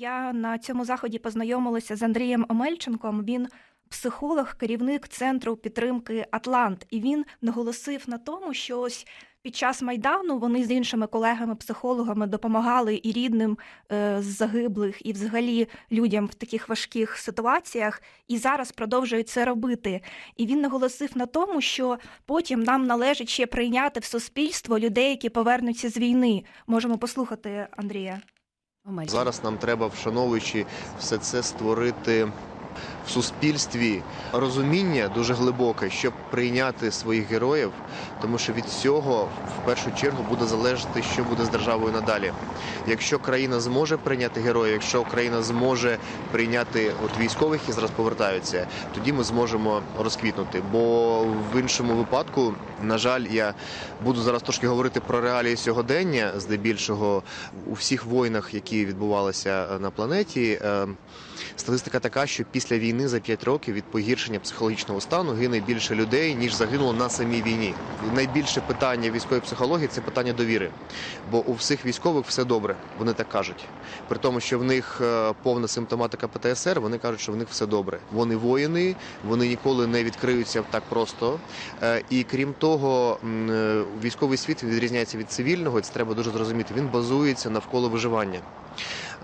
Я на цьому заході познайомилася з Андрієм Омельченком. Він психолог, керівник центру підтримки Атлант. І він наголосив на тому, що ось під час майдану вони з іншими колегами-психологами допомагали і рідним е, з загиблих, і взагалі людям в таких важких ситуаціях, і зараз продовжують це робити. І він наголосив на тому, що потім нам належить ще прийняти в суспільство людей, які повернуться з війни. Можемо послухати Андрія. Зараз нам треба, вшановуючи все це, створити суспільстві розуміння дуже глибоке, щоб прийняти своїх героїв, тому що від цього в першу чергу буде залежати, що буде з державою надалі. Якщо країна зможе прийняти героїв, якщо країна зможе прийняти от військових, які зараз повертаються, тоді ми зможемо розквітнути. Бо в іншому випадку, на жаль, я буду зараз трошки говорити про реалії сьогодення, здебільшого у всіх воїнах, які відбувалися на планеті. е, Статистика така, що після війни за 5 років від погіршення психологічного стану гине більше людей, ніж загинуло на самій війні. Найбільше питання військової психології це питання довіри. Бо у всіх військових все добре, вони так кажуть. При тому, що в них е, повна симптоматика ПТСР, вони кажуть, що в них все добре. Вони воїни, вони ніколи не відкриються так просто. Е, І крім того, е, військовий світ відрізняється від цивільного, це треба дуже зрозуміти. Він базується навколо виживання.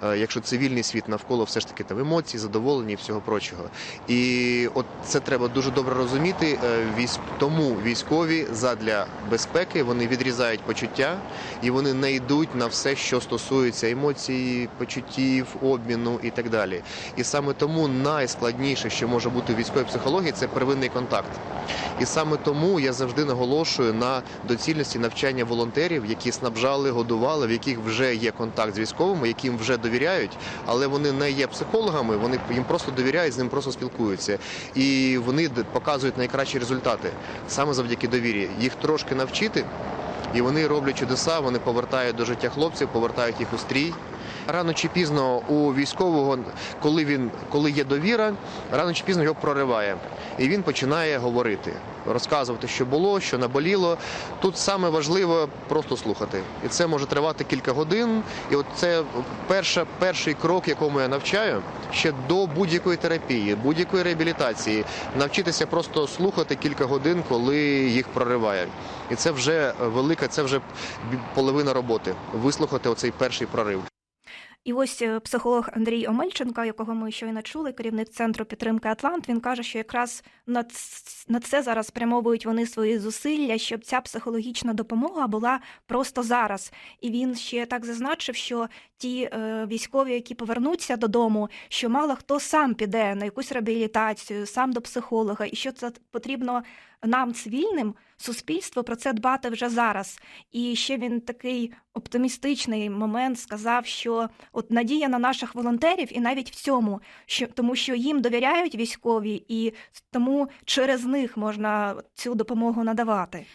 Е, Якщо цивільний світ навколо все ж таки там емоцій, задоволення і всього прочого. І от це треба дуже добре розуміти. Е, Військ тому військові задля безпеки вони відрізають почуття і вони не йдуть на все, що стосується емоцій, почуттів, обміну і так далі. І саме тому найскладніше, що може бути в військовій психології, це первинний контакт. І саме тому я завжди наголошую на доцільності навчання волонтерів, які снабжали, годували, в яких вже є контакт з військовими, яким вже довіряють, але вони не є психологами, вони їм просто довіряють, з ним просто спілкуються. І вони показують найкращі результати саме завдяки довірі. Їх трошки навчити. І вони роблять чудеса, вони повертають до життя хлопців, повертають їх у стрій. Рано чи пізно у військового, коли він коли є довіра, рано чи пізно його прориває, і він починає говорити, розказувати, що було, що наболіло. Тут саме важливо просто слухати, і це може тривати кілька годин. І от це перша, перший крок, якому я навчаю ще до будь-якої терапії, будь-якої реабілітації, навчитися просто слухати кілька годин, коли їх прориває. І це вже велика, це вже половина роботи. Вислухати оцей перший прорив. І ось е, психолог Андрій Омельченко, якого ми щойно чули, керівник центру підтримки Атлант. Він каже, що якраз на, це зараз спрямовують вони свої зусилля, щоб ця психологічна допомога була просто зараз. І він ще так зазначив, що ті е, військові, які повернуться додому, що мало хто сам піде на якусь реабілітацію, сам до психолога, і що це потрібно нам, цивільним, суспільству, про це дбати вже зараз. І ще він такий оптимістичний момент сказав, що от надія на наших волонтерів, і навіть в цьому, що тому, що їм довіряють військові, і тому через них можна цю допомогу надавати.